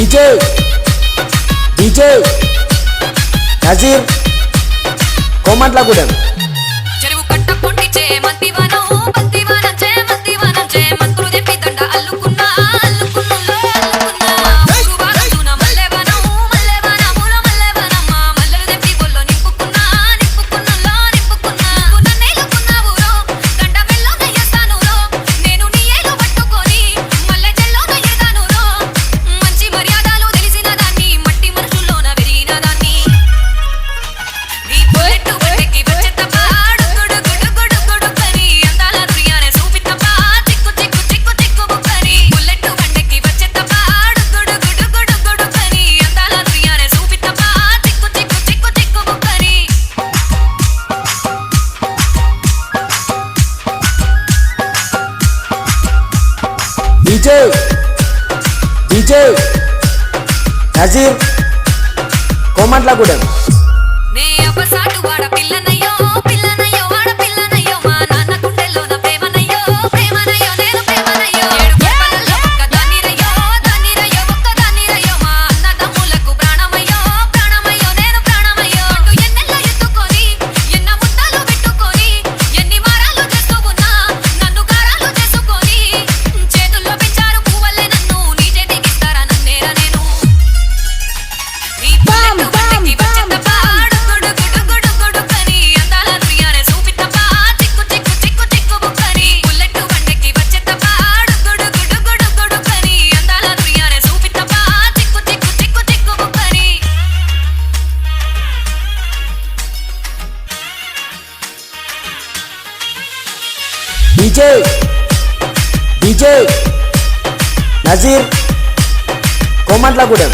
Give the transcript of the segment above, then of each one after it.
DJ. DJ. Nazir. Komatlagudem. చెరువు కట్ట పొండి చే మంతివనం చే మంతివనం చే మంత్రులు చెప్పి దండ అల్లుకున్నా అల్లుకున్నా. DJ. DJ. Nazir. Komatlagudem. DJ DJ Nazir Komatlagudem.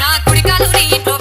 నా కుడికాలు నీ ఇంట్లో